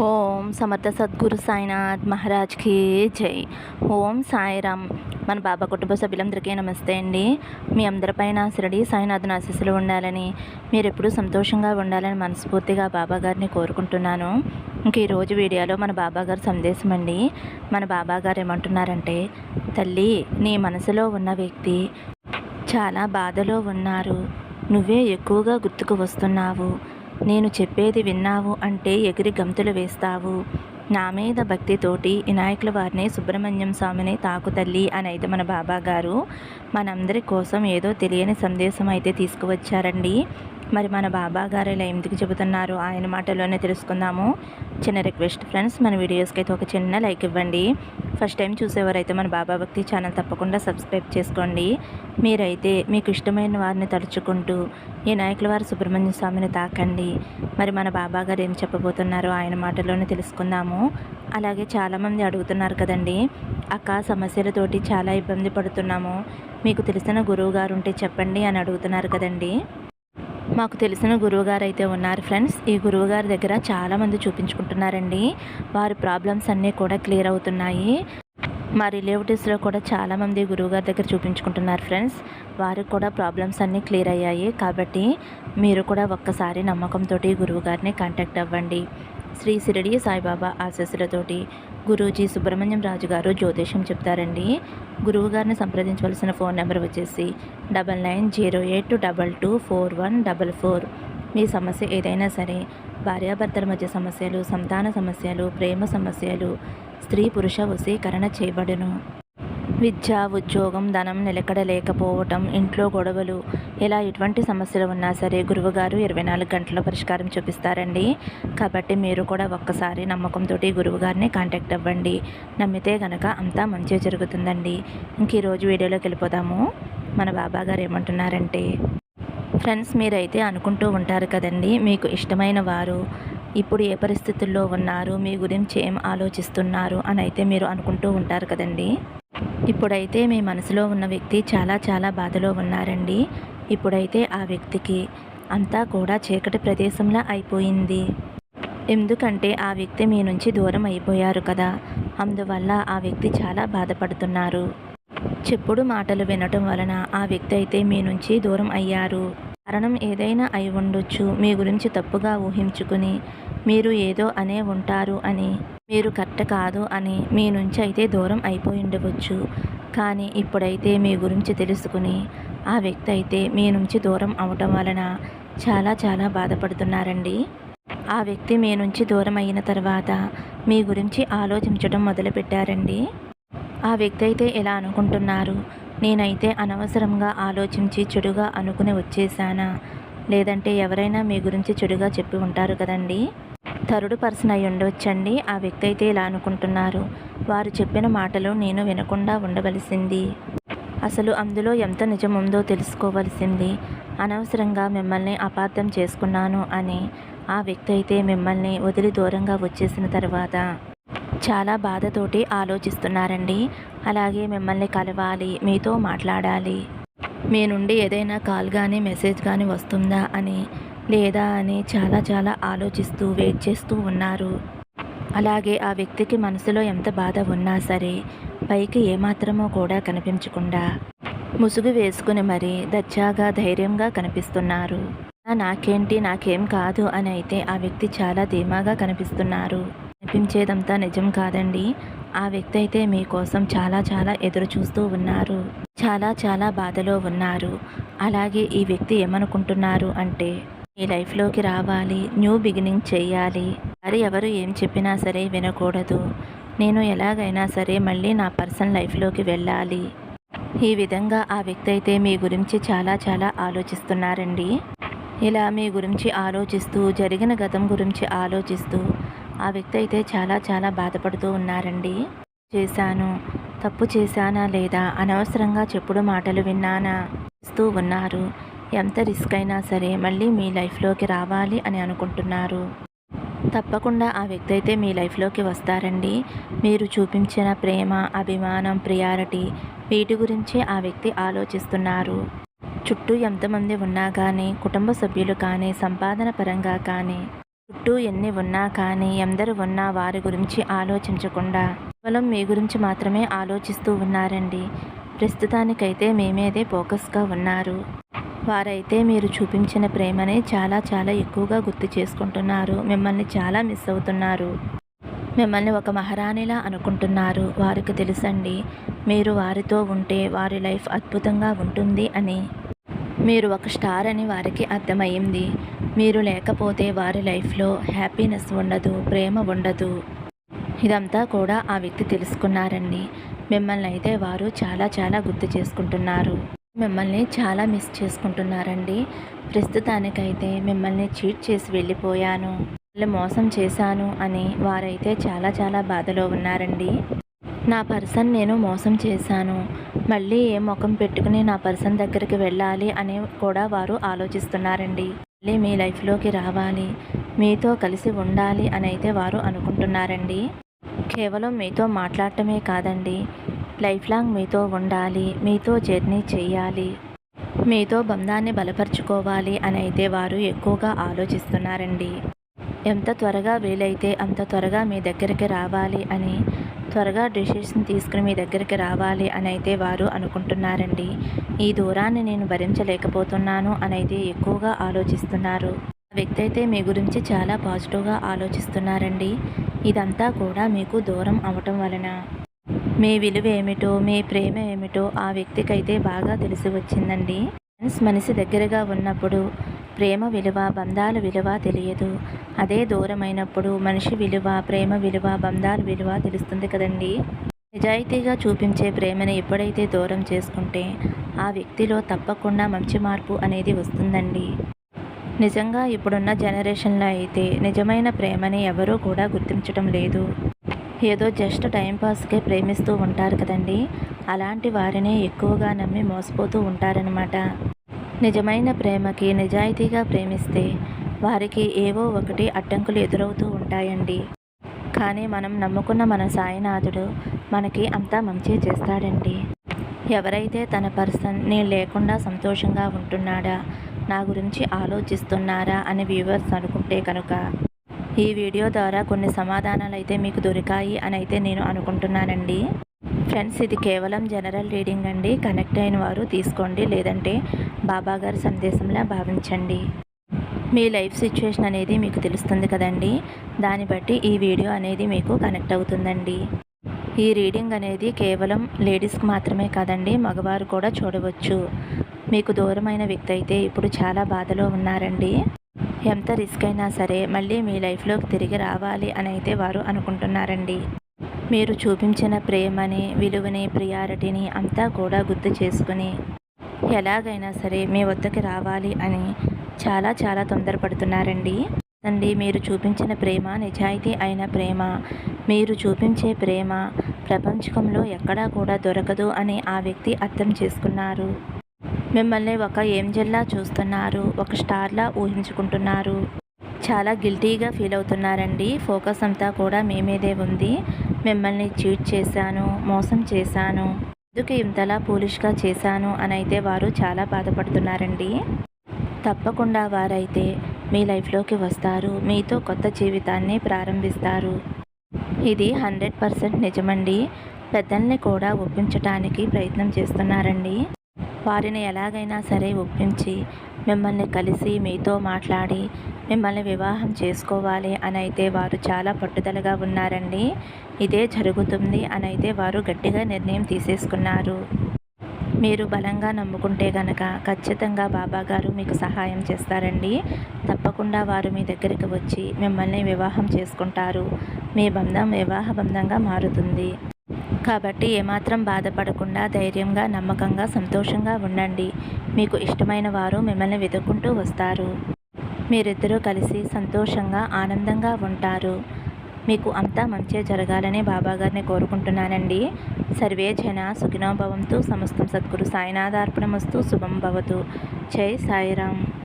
ఓం సమర్థ సద్గురు సాయినాథ్ మహారాజ్కి జై. ఓం సాయిరామ్. మన బాబా కుటుంబ సభ్యులందరికీ నమస్తే అండి. మీ అందరిపైన శిరడి సాయినాథ్ ఆశీస్సులు ఉండాలని మీరు ఎప్పుడూ సంతోషంగా ఉండాలని మనస్ఫూర్తిగా బాబా గారిని కోరుకుంటున్నాను. ఇంక ఈరోజు వీడియోలో మన బాబా గారి సందేశం అండి. మన బాబా గారు ఏమంటున్నారంటే తల్లి నీ మనసులో ఉన్న వ్యక్తి చాలా బాధలో ఉన్నారు. నువ్వే ఎక్కువగా గుర్తుకు వస్తున్నావు. నేను చెప్పేది విన్నావు అంటే ఎగిరి గంతులు వేస్తావు. నా మీద భక్తితోటి వినాయకుల వారిని సుబ్రహ్మణ్యం స్వామిని తాకు తల్లి అని అయితే మన బాబా గారు మనందరి కోసం ఏదో తెలియని సందేశం అయితే తీసుకువచ్చారండి. మరి మన బాబా గారు ఇలా ఎందుకు చెబుతున్నారు? ఆయన మాటలోనే తెలుసుకుందాము. చిన్న రిక్వెస్ట్ ఫ్రెండ్స్ మన వీడియోస్కి అయితే ఒక చిన్న లైక్ ఇవ్వండి. ఫస్ట్ టైం చూసేవారైతే మన బాబా భక్తి ఛానల్ తప్పకుండా సబ్స్క్రైబ్ చేసుకోండి. మీరైతే మీకు ఇష్టమైన వారిని తలుచుకుంటూ ఈ నాయకుల వారు సుబ్రహ్మణ్య స్వామిని తాకండి. మరి మన బాబా గారు ఏం చెప్పబోతున్నారో ఆయన మాటల్లోనే తెలుసుకుందాము. అలాగే చాలామంది అడుగుతున్నారు కదండి అక్క సమస్యలతోటి చాలా ఇబ్బంది పడుతున్నాము. మీకు తెలిసిన గురువు గారు ఉంటే చెప్పండి అని అడుగుతున్నారు కదండి. మాకు తెలిసిన గురువుగారు అయితే ఉన్నారు ఫ్రెండ్స్. ఈ గురువుగారి దగ్గర చాలామంది చూపించుకుంటున్నారండి. వారి ప్రాబ్లమ్స్ అన్నీ కూడా క్లియర్ అవుతున్నాయి. మా రిలేటివ్స్లో కూడా చాలామంది గురువుగారి దగ్గర చూపించుకుంటున్నారు ఫ్రెండ్స్. వారికి కూడా ప్రాబ్లమ్స్ అన్నీ క్లియర్ అయ్యాయి. కాబట్టి మీరు కూడా ఒక్కసారి నమ్మకంతో గురువుగారిని కాంటాక్ట్ అవ్వండి. శ్రీ సిరిడి సాయిబాబా ఆశస్సులతోటి గురూజీ సుబ్రహ్మణ్యం రాజు గారు జ్యోతిషం చెప్తారండి. గురువు గారిని సంప్రదించవలసిన ఫోన్ నెంబర్ వచ్చేసి double nine zero eight double two four one double four. మీ సమస్య ఏదైనా సరే భార్యాభర్తల మధ్య సమస్యలు సంతాన సమస్యలు ప్రేమ సమస్యలు స్త్రీ పురుష వశీకరణ చేయబడును. విద్య ఉద్యోగం ధనం నిలకడ లేకపోవటం ఇంట్లో గొడవలు ఇలా ఎటువంటి సమస్యలు ఉన్నా సరే గురువుగారు ఇరవై నాలుగు గంటల పరిష్కారం చూపిస్తారండి. కాబట్టి మీరు కూడా ఒక్కసారి నమ్మకంతో గురువుగారిని కాంటాక్ట్ అవ్వండి. నమ్మితే గనక అంతా మంచిగా జరుగుతుందండి. ఇంక ఈరోజు వీడియోలోకి వెళ్ళిపోదాము. మన బాబా గారు ఏమంటున్నారంటే ఫ్రెండ్స్ మీరైతే అనుకుంటూ ఉంటారు కదండి మీకు ఇష్టమైన వారు ఇప్పుడు ఏ పరిస్థితుల్లో ఉన్నారు మీ గురించి ఏం ఆలోచిస్తున్నారు అని అయితే మీరు అనుకుంటూ ఉంటారు కదండి. ఇప్పుడైతే మీ మనసులో ఉన్న వ్యక్తి చాలా చాలా బాధలో ఉన్నారండి. ఇప్పుడైతే ఆ వ్యక్తికి అంతా కూడా చీకటి ప్రదేశంలా అయిపోయింది. ఎందుకంటే ఆ వ్యక్తి మీ నుంచి దూరం అయిపోయారు కదా. అందువల్ల ఆ వ్యక్తి చాలా బాధపడుతున్నారు. చెప్పుడు మాటలు వినటం వలన ఆ వ్యక్తి అయితే మీ నుంచి దూరం అయ్యారు. కారణం ఏదైనా అయి ఉండొచ్చు. మీ గురించి తప్పుగా ఊహించుకుని మీరు ఏదో అనే ఉంటారు అని మీరు కరెక్ట్ కాదు అని మీ నుంచి అయితే దూరం అయిపోయి ఉండవచ్చు. కానీ ఇప్పుడైతే మీ గురించి తెలుసుకుని ఆ వ్యక్తి అయితే మీ నుంచి దూరం అవటం వలన చాలా చాలా బాధపడుతున్నారండి. ఆ వ్యక్తి మీ నుంచి దూరం అయిన తర్వాత మీ గురించి ఆలోచించడం మొదలుపెట్టారండి. ఆ వ్యక్తి అయితే ఎలా అనుకుంటున్నారు? నేనైతే అనవసరంగా ఆలోచించి చెడుగా అనుకుని వచ్చేసానా లేదంటే ఎవరైనా మీ గురించి చెడుగా చెప్పి ఉంటారు కదండి? థర్డ్ పర్సన్ అయి ఉండవచ్చండి ఆ వ్యక్తి అయితే ఇలా అనుకుంటున్నారు. వారు చెప్పిన మాటలు నేను వినకుండా ఉండవలసింది. అసలు అందులో ఎంత నిజం ఉందో తెలుసుకోవలసింది. అనవసరంగా మిమ్మల్ని అపార్థం చేసుకున్నాను అని. ఆ వ్యక్తి అయితే మిమ్మల్ని వదిలి దూరంగా వచ్చేసిన తర్వాత. చాలా బాధతోటి ఆలోచిస్తున్నారండి. అలాగే మిమ్మల్ని కలవాలి మీతో మాట్లాడాలి. మీ నుండి ఏదైనా కాల్ కానీ మెసేజ్ కానీ వస్తుందా అని లేదా అని చాలా చాలా ఆలోచిస్తూ వెయిట్ చేస్తూ ఉన్నారు. అలాగే ఆ వ్యక్తికి మనసులో ఎంత బాధ ఉన్నా సరే పైకి ఏమాత్రమో కూడా కనిపించకుండా ముసుగు వేసుకుని మరీ దచ్చాగా ధైర్యంగా కనిపిస్తున్నారు. నాకేంటి నాకేం కాదు అని అయితే ఆ వ్యక్తి చాలా ధీమాగా కనిపిస్తున్నారు. కనిపించేదంతా నిజం కాదండి. ఆ వ్యక్తి అయితే మీకోసం చాలా చాలా ఎదురు చూస్తూ ఉన్నారు. చాలా చాలా బాధలో ఉన్నారు. అలాగే ఈ వ్యక్తి ఏమనుకుంటున్నారు అంటే మీ లైఫ్లోకి రావాలి. న్యూ బిగినింగ్ చేయాలి మరి ఎవరు ఏం చెప్పినా సరే వినకూడదు. నేను ఎలాగైనా సరే మళ్ళీ నా పర్సనల్ లైఫ్లోకి వెళ్ళాలి. ఈ విధంగా ఆ వ్యక్తి అయితే మీ గురించి చాలా చాలా ఆలోచిస్తున్నారండి. ఇలా మీ గురించి ఆలోచిస్తూ జరిగిన గతం గురించి ఆలోచిస్తూ ఆ వ్యక్తి అయితే చాలా చాలా బాధపడుతూ ఉన్నారండి. చేశాను. తప్పు చేశానా లేదా? అనవసరంగా చెప్పుడు మాటలు విన్నానా? ఇస్తూ ఉన్నారు. ఎంత రిస్క్ అయినా సరే మళ్ళీ మీ లైఫ్లోకి రావాలి అని అనుకుంటున్నారు. తప్పకుండా ఆ వ్యక్తి అయితే మీ లైఫ్లోకి వస్తారండి. మీరు చూపించిన ప్రేమ అభిమానం ప్రియారిటీ వీటి గురించి ఆ వ్యక్తి ఆలోచిస్తున్నారు. చుట్టూ ఎంతమంది ఉన్నా కానీ కుటుంబ సభ్యులు కానీ సంపాదన పరంగా కానీ చుట్టూ ఎన్ని ఉన్నా కానీ ఎందరు ఉన్నా వారి గురించి ఆలోచించకుండా కేవలం మీ గురించి మాత్రమే ఆలోచిస్తూ ఉన్నారండి. ప్రస్తుతానికైతే మీ మీదే ఫోకస్గా ఉన్నారు. వారైతే మీరు చూపించిన ప్రేమని చాలా చాలా ఎక్కువగా గుర్తు చేసుకుంటున్నారు. మిమ్మల్ని చాలా మిస్ అవుతున్నారు. మిమ్మల్ని ఒక మహారాణిలా అనుకుంటున్నారు. వారికి తెలుసండి మీరు వారితో ఉంటే వారి లైఫ్ అద్భుతంగా ఉంటుంది అని. మీరు ఒక స్టార్ అని వారికి అర్థమైంది మీరు లేకపోతే వారి లైఫ్లో హ్యాపీనెస్ ఉండదు ప్రేమ ఉండదు. ఇదంతా కూడా ఆ వ్యక్తి తెలుసుకున్నారండి. మిమ్మల్ని అయితే వారు చాలా చాలా గుర్తు చేసుకుంటున్నారు. మిమ్మల్ని చాలా మిస్ చేసుకుంటున్నారండి. ప్రస్తుతానికైతే మిమ్మల్ని చీట్ చేసి వెళ్ళిపోయాను. వాళ్ళు మోసం చేశాను అని వారైతే చాలా చాలా బాధలో ఉన్నారండి. నా పర్సన్ నేను మోసం చేశాను. మళ్ళీ ఏ ముఖం పెట్టుకుని నా పర్సన్ దగ్గరికి వెళ్ళాలి అని కూడా వారు ఆలోచిస్తున్నారండి. మళ్ళీ మీ లైఫ్లోకి రావాలి. మీతో కలిసి ఉండాలి అని అయితే వారు అనుకుంటున్నారండి. కేవలం మీతో మాట్లాడటమే కాదండి. లైఫ్ లాంగ్ మీతో ఉండాలి మీతో జర్నీ చేయాలి మీతో బంధాన్ని బలపరుచుకోవాలి అని అయితే వారు ఎక్కువగా ఆలోచిస్తున్నారండి. ఎంత త్వరగా వీలైతే అంత త్వరగా మీ దగ్గరికి రావాలి అని త్వరగా డిసిషన్ తీసుకుని మీ దగ్గరికి రావాలి అని అయితే వారు అనుకుంటున్నారండి. ఈ దూరాన్ని నేను భరించలేకపోతున్నాను అని అయితే ఎక్కువగా ఆలోచిస్తున్నారు. ఆ వ్యక్తి అయితే మీ గురించి చాలా పాజిటివ్గా ఆలోచిస్తున్నారండి. ఇదంతా కూడా మీకు దూరం అవటం వలన. మీ విలువ ఏమిటో మీ ప్రేమ ఏమిటో ఆ వ్యక్తికైతే బాగా తెలిసి వచ్చిందండి. ఫ్రెండ్స్ మనిషి దగ్గరగా ఉన్నప్పుడు ప్రేమ విలువ బంధాల విలువ తెలియదు. అదే దూరమైనప్పుడు మనిషి విలువ ప్రేమ విలువ బంధాల విలువ తెలుస్తుంది కదండి. నిజాయితీగా చూపించే ప్రేమని ఎప్పుడైతే దూరం చేసుకుంటే ఆ వ్యక్తిలో తప్పకుండా మంచి మార్పు అనేది వస్తుందండి. నిజంగా ఇప్పుడున్న జనరేషన్లో అయితే నిజమైన ప్రేమని ఎవరూ కూడా గుర్తించడం లేదు. ఏదో జస్ట్ టైంపాస్కే ప్రేమిస్తూ ఉంటారు కదండి. అలాంటి వారినే ఎక్కువగా నమ్మి మోసపోతూ ఉంటారనమాట నిజమైన ప్రేమకి నిజాయితీగా ప్రేమిస్తే వారికి ఏవో ఒకటి అడ్డంకులు ఎదురవుతూ ఉంటాయండి. కానీ మనం నమ్ముకున్న మన సాయినాథుడు మనకి అంతా మంచి చేస్తాడండి. ఎవరైతే తన పర్సన్ నేను లేకుండా సంతోషంగా ఉంటున్నాడా నా గురించి ఆలోచిస్తున్నారా అని వ్యూవర్స్ అనుకుంటే కనుక ఈ వీడియో ద్వారా కొన్ని సమాధానాలు అయితే మీకు దొరికాయి అని అయితే నేను అనుకుంటున్నానండి. ఫ్రెండ్స్ ఇది కేవలం జనరల్ రీడింగ్ అండి. కనెక్ట్ అయిన వారు తీసుకోండి. లేదంటే బాబాగారి సందేశంలా భావించండి. మీ లైఫ్ సిచ్యువేషన్ అనేది మీకు తెలుస్తుంది కదండి. దాన్ని బట్టి ఈ వీడియో అనేది మీకు కనెక్ట్ అవుతుందండి. ఈ రీడింగ్ అనేది కేవలం లేడీస్కి మాత్రమే కాదండి మగవారు కూడా చూడవచ్చు. మీకు దూరమైన వ్యక్తి అయితే ఇప్పుడు చాలా బాధలో ఉన్నారండి. ఎంత రిస్క్ అయినా సరే మళ్ళీ మీ లైఫ్లోకి తిరిగి రావాలి అని అయితే వారు అనుకుంటున్నారండి. మీరు చూపించిన ప్రేమని విలువని ప్రియారిటీని అంతా కూడా గుర్తు చేసుకుని ఎలాగైనా సరే మీ వద్దకి రావాలి అని చాలా చాలా తొందరపడుతున్నారండి. అండి మీరు చూపించిన ప్రేమ నిజాయితీ అయిన ప్రేమ మీరు చూపించే ప్రేమ ప్రపంచకంలో ఎక్కడా కూడా దొరకదు అని ఆ వ్యక్తి అర్థం చేసుకున్నారు. మిమ్మల్ని ఒక ఏంజల్లా చూస్తున్నారు ఒక స్టార్లా ఊహించుకుంటున్నారు. చాలా గిల్టీగా ఫీల్ అవుతున్నారండి. ఫోకస్ అంతా కూడా మీ మీదే ఉంది. మిమ్మల్ని చీట్ చేశాను మోసం చేశాను. ఎందుకు ఇంతలా పోలిష్గా చేశాను అని అయితే వారు చాలా బాధపడుతున్నారండి. తప్పకుండా వారైతే మీ లైఫ్లోకి వస్తారు మీతో కొత్త జీవితాన్ని ప్రారంభిస్తారు. ఇది హండ్రెడ్ పర్సెంట్ నిజమండి. పెద్దల్ని కూడా ఒప్పించటానికి ప్రయత్నం చేస్తున్నారండి. వారిని ఎలాగైనా సరే ఒప్పించి మిమ్మల్ని కలిసి మీతో మాట్లాడి మిమ్మల్ని వివాహం చేసుకోవాలి అని అయితే వారు చాలా పట్టుదలగా ఉన్నారండి. ఇదే జరుగుతుంది అని అయితే వారు గట్టిగా నిర్ణయం తీసేసుకున్నారు. మీరు బలంగా నమ్ముకుంటే గనక ఖచ్చితంగా బాబా గారు మీకు సహాయం చేస్తారండి. తప్పకుండా వారు మీ దగ్గరికి వచ్చి మిమ్మల్ని వివాహం చేసుకుంటారు. మీ బంధం వివాహ బంధంగా మారుతుంది. కాబట్టి ఏమాత్రం బాధపడకుండా ధైర్యంగా నమ్మకంగా సంతోషంగా ఉండండి. మీకు ఇష్టమైన వారు మిమ్మల్ని వెతుక్కుంటూ వస్తారు. మీరిద్దరూ కలిసి సంతోషంగా ఆనందంగా ఉంటారు. మీకు అంతా మంచి జరగాలని బాబాగారిని కోరుకుంటున్నానండి. సర్వే జన సుఖినోభవంతు సమస్తం సద్గురు సాయినాథార్పణమస్తు శుభం భవతు. జై సాయిరామ్.